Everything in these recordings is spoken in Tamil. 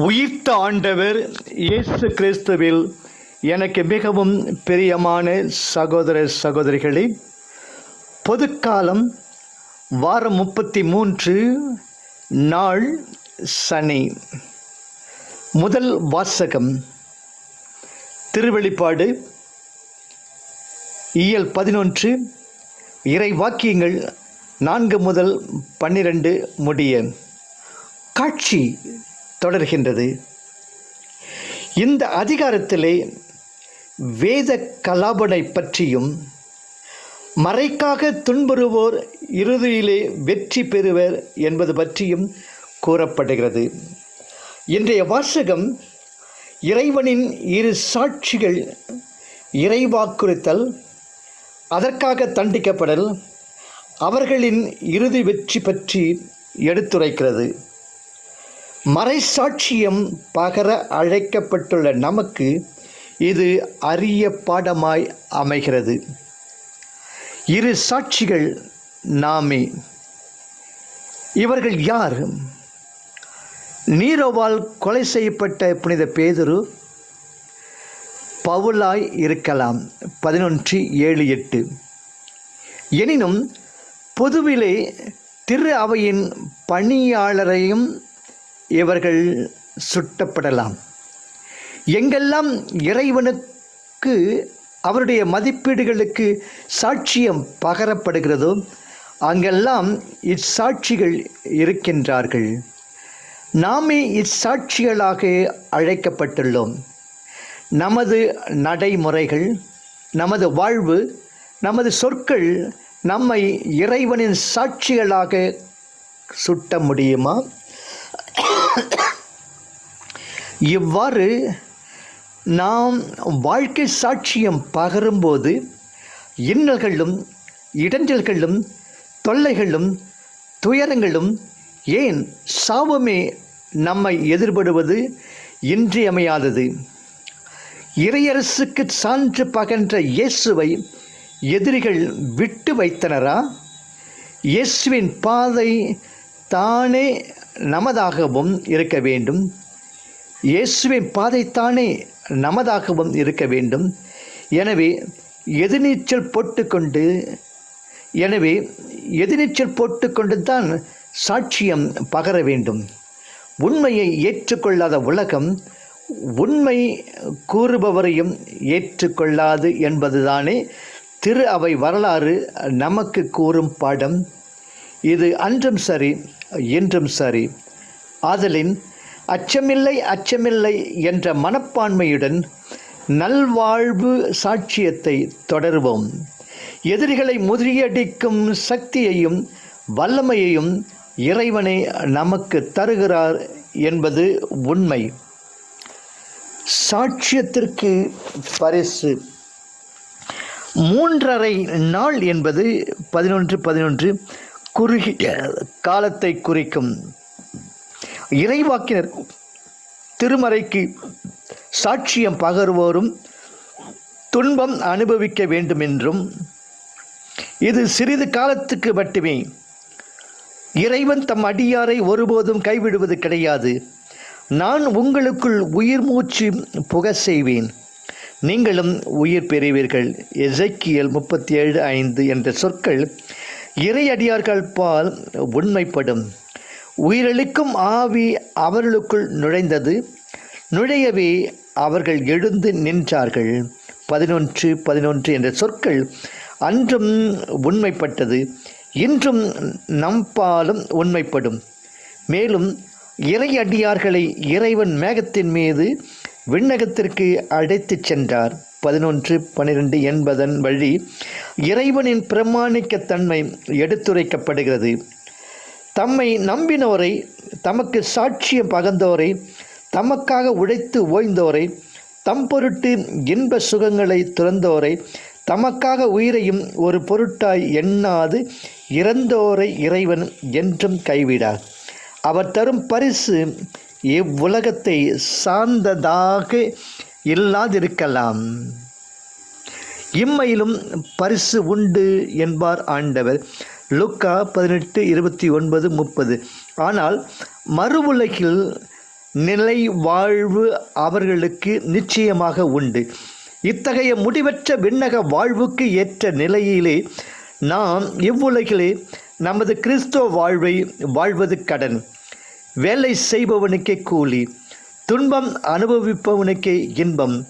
உயிர்த்த ஆண்டவர் இயேசு கிறிஸ்துவில் எனக்கு மிகவும் பிரியமான சகோதர சகோதரிகளே பொதுக்காலம் வாரம் முப்பத்தி மூன்று நாள் சனி. முதல் வாசகம் திருவெளிப்பாடு இயல் பதினொன்று இறை வாக்கியங்கள் நான்கு முதல் பன்னிரண்டு முடிய. காட்சி தொடர்கின்றது. இந்த அதிகாரத்திலே வேத கலாபனை பற்றியும் மறைக்காக துன்புறுவோர் இறுதியிலே வெற்றி பெறுவர் என்பது பற்றியும் கூறப்படுகிறது. இன்றைய வாசகம் இறைவனின் இரு சாட்சிகள் இறைவாக்குறுத்தல் அதற்காக தண்டிக்கப்படல் அவர்களின் இறுதி வெற்றி பற்றி எடுத்துரைக்கிறது. மறைசாட்சியம் பகர அழைக்கப்பட்டுள்ள நமக்கு இது அரிய பாடமாய் அமைகிறது. இரு சாட்சிகள் நாமே. இவர்கள் யார்? நீரோவால் கொலை செய்யப்பட்ட புனித பேதுரு பவுலாய் இருக்கலாம். பதினொன்று ஏழு எட்டு. எனினும் பொதுவிலே திரு அவையின் பணியாளரையும் இவர்கள் சுட்டப்படலாம். எங்கெல்லாம் இறைவனுக்கு அவருடைய மதிப்பீடுகளுக்கு சாட்சியம் பகரப்படுகிறதோ அங்கெல்லாம் இச்சாட்சிகள் இருக்கின்றார்கள். நாமே இச்சாட்சிகளாக அழைக்கப்பட்டுள்ளோம். நமது நடைமுறைகள் நமது வாழ்வு நமது சொற்கள் நம்மை இறைவனின் சாட்சிகளாக சுட்ட முடியுமா? இவ்வாறு நாம் வாழ்க்கை சாட்சியம் பகரும்போது இன்னல்களும் இடைஞ்சல்களும் தொல்லைகளும் துயரங்களும் ஏன் சாபமே நம்மை எதிர்படுவது இன்றியமையாதது. இறையரசுக்கு சான்று பகன்ற இயேசுவை எதிரிகள் விட்டு வைத்தனரா? இயேசுவின் பாதை தானே நமதாகவும் இருக்க வேண்டும். இயேசுவின் பாதைத்தானே நமதாகவும் இருக்க வேண்டும். எனவே எதிர்நீச்சல் போட்டுக்கொண்டு எனவே எதிர்நீச்சல் போட்டுக்கொண்டு தான் சாட்சியம் பகர வேண்டும். உண்மையை ஏற்றுக்கொள்ளாத உலகம் உண்மை கூறுபவரையும் ஏற்றுக்கொள்ளாது என்பதுதானே திரு அவை வரலாறு நமக்கு கூறும் பாடம். இது அன்றும் சரி என்றும் சரி. ஆதலின் அச்சமில்லை அச்சமில்லை என்ற மனப்பான்மையுடன் நல்வாழ்வு சாட்சியத்தை தொடருவோம். எதிரிகளை முறியடிக்கும் சக்தியையும் வல்லமையையும் இறைவனை நமக்கு தருகிறார் என்பது உண்மை. சாட்சியத்திற்கு பரிசு. மூன்றரை நாள் என்பது பதினொன்று பதினொன்று. குறுகிய காலத்தை குறிக்கும் இறைவாக்கினர் திருமறைக்கு சாட்சியம் பகர்வோரும் துன்பம் அனுபவிக்க வேண்டுமென்றும் இது சிறிது காலத்துக்கு மட்டுமே. இறைவன் தம் அடியாரை ஒருபோதும் கைவிடுவது கிடையாது. நான் உங்களுக்குள் உயிர் மூச்சு புக செய்வேன். நீங்களும் உயிர் பெறுவீர்கள். எசைக்கியல் முப்பத்தி ஏழு ஐந்து என்ற சொற்கள் இறையடியார்கள் பால் உண்மைப்படும். உயிரளிக்கும் ஆவி அவர்களுக்குள் நுழைந்தது. நுழையவே அவர்கள் எழுந்து நின்றார்கள். பதினொன்று பதினொன்று என்ற சொற்கள் அன்றும் உண்மைப்பட்டது. இன்றும் நம்பாலும் உண்மைப்படும். மேலும் இறையடியார்களை இறைவன் மேகத்தின் மீது விண்ணகத்திற்கு அழைத்துச் சென்றார். பதினொன்று பன்னிரெண்டு என்பதன் வழி இறைவனின் பிரமாணிக்கத்தன்மை எடுத்துரைக்கப்படுகிறது. தம்மை நம்பினோரை தமக்கு சாட்சியம் பகந்தோரை தமக்காக உழைத்து ஓய்ந்தோரை தம் பொருட்டு இன்ப சுகங்களை துறந்தோரை தமக்காக உயிரையும் ஒரு பொருட்டாய் எண்ணாது இறந்தோரை இறைவன் என்றும் கைவிடார். அவர் தரும் பரிசு இவ்வுலகத்தை சார்ந்ததாக இல்லாதிருக்கலாம். இம்மையிலும் பரிசு உண்டு என்பார் ஆண்டவர். லுக்கா பதினெட்டு இருபத்தி ஒன்பது முப்பது. ஆனால் மறு உலகில் நிலை வாழ்வு அவர்களுக்கு நிச்சயமாக உண்டு. இத்தகைய முடிவற்ற விண்ணக வாழ்வுக்கு ஏற்ற நிலையிலே நாம் இவ்வுலகிலே நமது கிறிஸ்துவ வாழ்வை வாழ்வது கடன். வேலை செய்பவனுக்கே கூலி துன்பம் அனுபவிப்பவனுக்கே இன்பம்.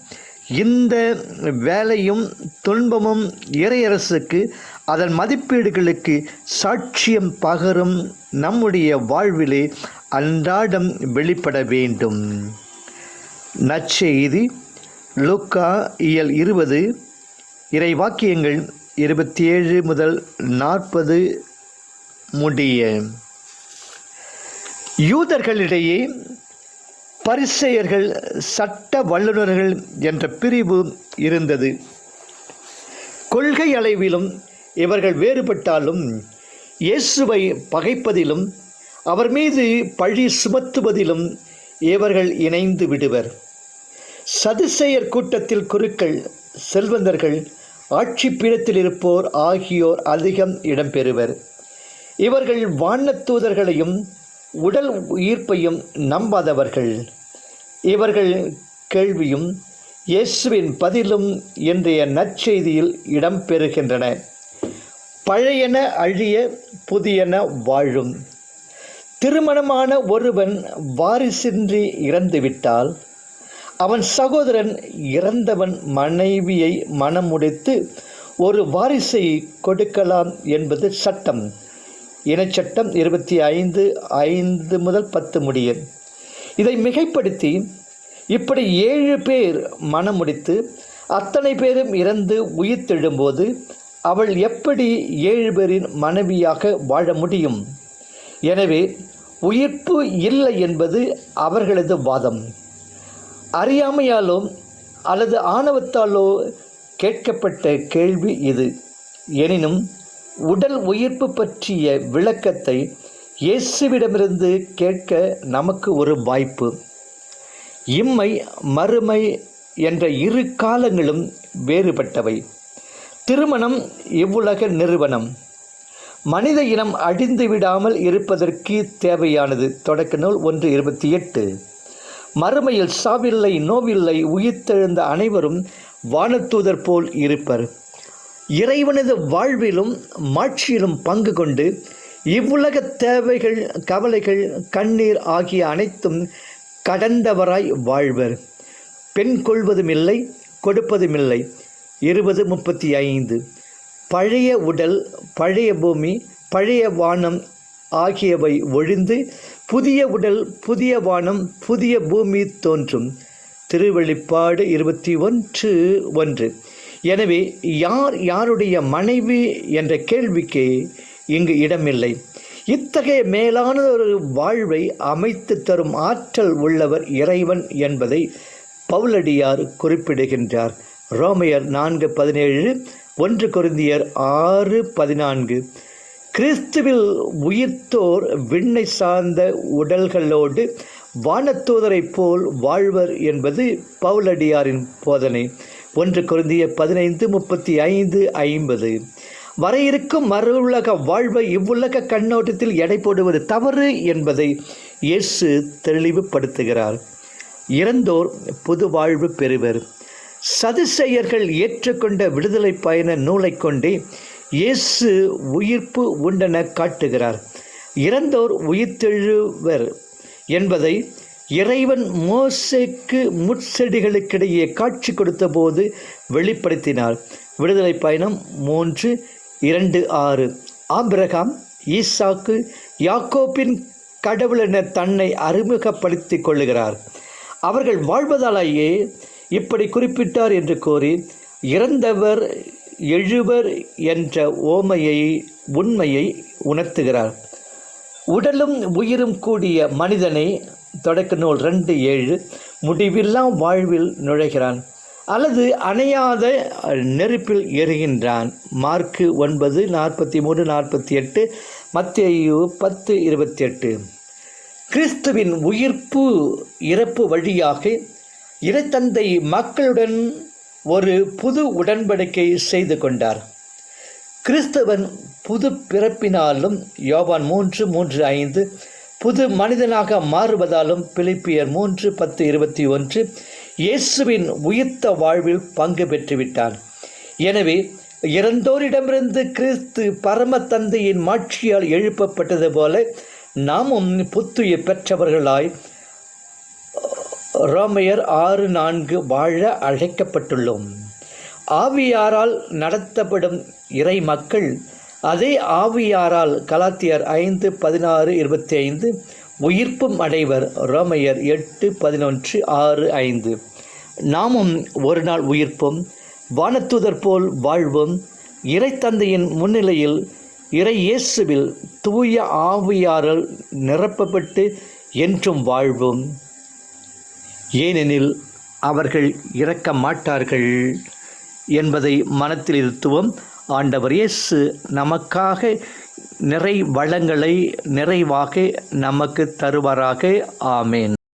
இந்த வேலையும் துன்பமும் இறையரசுக்கு அதன் மதிப்பீடுகளுக்கு சாட்சியம் பகரும் நம்முடைய வாழ்விலே அன்றாடம் வெளிப்பட வேண்டும். நற்செய்தி லுக்கா இயல் இருபது இறை வாக்கியங்கள் இருபத்தி ஏழு முதல் நாற்பது முடிய. யூதர்களிடையே பரிசெயர்கள் சட்ட வல்லுநர்கள் என்ற பிரிவு இருந்தது. கொள்கை அளவிலும் இவர்கள் வேறுபட்டாலும் இயேசுவை பகைப்பதிலும் அவர் மீது பழி சுமத்துவதிலும் இவர்கள் இணைந்து விடுவர். சதுசெயர் கூட்டத்தில் குருக்கள் செல்வந்தர்கள் ஆட்சி பீடத்தில் இருப்போர் ஆகியோர் அதிகம் இடம்பெறுவர். இவர்கள் வானத்தூதர்களையும் உடல் உயிர்ப்பையும் நம்பாதவர்கள். இவர்கள் கேள்வியும் இயேசுவின் பதிலும் இன்றைய நற்செய்தியில் இடம்பெறுகின்றன. பழையன அழிய புதியன வாழும். திருமணமான ஒருவன் வாரிசின்றி இறந்துவிட்டால் அவன் சகோதரன் இறந்தவன் மனைவியை மனமுடைத்து ஒரு வாரிசை கொடுக்கலாம் என்பது சட்டம். இனச்சட்டம் இருபத்தி ஐந்து ஐந்து முதல் பத்து முடியும் இதை மிகைப்படுத்தி இப்படி ஏழு பேர் மனம் முடித்து அத்தனை பேரும் இறந்து உயிர்த்தெழும்போது அவள் எப்படி ஏழு பேரின் மனைவியாக வாழ முடியும்? எனவே உயிர்ப்பு இல்லை என்பது அவர்களது வாதம். அறியாமையாலோ அல்லது ஆணவத்தாலோ கேட்கப்பட்ட கேள்வி இது. எனினும் உடல் உயிர்ப்பு பற்றிய விளக்கத்தை இயேசுவிடமிருந்து கேட்க நமக்கு ஒரு வாய்ப்பு. இம்மை மறுமை என்ற இரு காலங்களும் வேறுபட்டவை. திருமணம் இவ்வுலக நிறுவனம். மனித இனம் அழிந்து விடாமல் இருப்பதற்கு தேவையானது. தொடக்க நூல் ஒன்று இருபத்தி எட்டு. மறுமையில் சாவில்லை நோவில்லை உயிர்த்தெழுந்த அனைவரும் வானத்தூதர் போல் இருப்பர். இறைவனது வாழ்விலும் மாட்சியிலும் பங்கு கொண்டு இவ்வுலக தேவைகள் கவலைகள் கண்ணீர் ஆகிய அனைத்தும் கடந்தவராய் வாழ்வர். பெண் கொள்வதுமில்லை கொடுப்பதுமில்லை இருபது முப்பத்தி ஐந்து. பழைய உடல் பழைய பூமி பழைய வானம் ஆகியவை ஒழிந்து புதிய உடல் புதிய வானம் புதிய பூமி தோன்றும். திருவெளிப்பாடு இருபத்தி ஒன்று ஒன்று. எனவே யார் யாருடைய மனைவி என்ற கேள்விக்கு இங்கு இடமில்லை. இத்தகைய மேலான ஒரு வாழ்வை அமைத்து தரும் ஆற்றல் உள்ளவர் இறைவன் என்பதை பவுலடியார் குறிப்பிடுகின்றார். ரோமையர் நான்கு பதினேழு ஒன்று குருந்தியர் ஆறு பதினான்கு. கிறிஸ்துவில் உயிர்த்தோர் விண்ணை சார்ந்த உடல்களோடு வானத்தூதரைப் போல் வாழ்வர் என்பது பவுலடியாரின் போதனை. ஒன்று குருந்திய பதினைந்து முப்பத்தி ஐந்து ஐம்பது. வர இருக்கும் மறு உலக வாழ்வை இவ்வுலக கண்ணோட்டத்தில் எடை போடுவது தவறு என்பதை இயேசு தெளிவுபடுத்துகிறார். இறந்தோர் புது வாழ்வு பெறுவர். சதுசெயர்கள் ஏற்றுக்கொண்ட விடுதலை பயண நூலை கொண்டே இயேசு உயிர்ப்பு உண்டென காட்டுகிறார். இறந்தோர் உயிர்த்தெழுவர் என்பதை இறைவன் மோசைக்கு முட்செடிகளுக்கிடையே காட்சி கொடுத்தபோது வெளிப்படுத்தினார். விடுதலை பயணம் மூன்று இரண்டு ஆறு. ஆபிரகாம் ஈசாக்கு யாக்கோப்பின் கடவுளென தன்னை அறிமுகப்படுத்திக் கொள்ளுகிறார். அவர்கள் வாழ்வதாலேயே இப்படி குறிப்பிட்டார் என்று கூறி இறந்தவர் எழுவர் என்ற ஓமையை உண்மையை உணர்த்துகிறார். உடலும் உயிரும் கூடிய மனிதனை தொடக்க நூல் ரெண்டு ஏழு முடிவில்லாம் வாழ்வில் நுழைகிறான். அல்லது அணையாத நெருப்பில் எறுகின்றான் மார்க்கு ஒன்பது நாற்பத்தி மூணு நாற்பத்தி எட்டு மத்திய பத்து இருபத்தி எட்டு. கிறிஸ்துவின் உயிர்ப்பு இறப்பு வழியாக இறைத்தந்தை மக்களுடன் ஒரு புது உடன்படிக்கை செய்து கொண்டார். கிறிஸ்தவன் புது பிறப்பினாலும் யோவான் மூன்று மூன்று ஐந்து புது மனிதனாக மாறுவதாலும் பிலிப்பியர் மூன்று பத்து இருபத்தி ஒன்று இயேசுவின் உயிர்த்த வாழ்வில் பங்கு பெற்றுவிட்டான் எனவே இறந்தோரிடமிருந்து கிறிஸ்து பரம தந்தையின் மாட்சியால் எழுப்பப்பட்டது போல நாமும் புத்துயிர் பெற்றவர்களாய் ரோமையர் ஆறு நான்கு வாழ அழைக்கப்பட்டுள்ளோம். ஆவியாரால் நடத்தப்படும் இறை மக்கள் அதே ஆவியாரால் கலாத்தியர் ஐந்து பதினாறு இருபத்தி ஐந்து உயிர்ப்பும் அடைவர். ரோமையர் எட்டு பதினொன்று ஆறு ஐந்து. நாமும் ஒரு நாள் உயிர்ப்பும் வானத்துதர் போல் வாழ்வோம் இறைத்தந்தையின் முன்னிலையில் இறை இயேசுவில் தூய ஆவியாரால் நிரப்பப்பட்டு என்றும் வாழ்வோம். ஏனெனில் அவர்கள் இறக்க மாட்டார்கள் என்பதை மனத்தில் இருத்துவோம் ஆண்டவர் இயேசு நமக்காக நிறை வளங்களை நிறைவாக நமக்கு தருவாராக. ஆமேன்.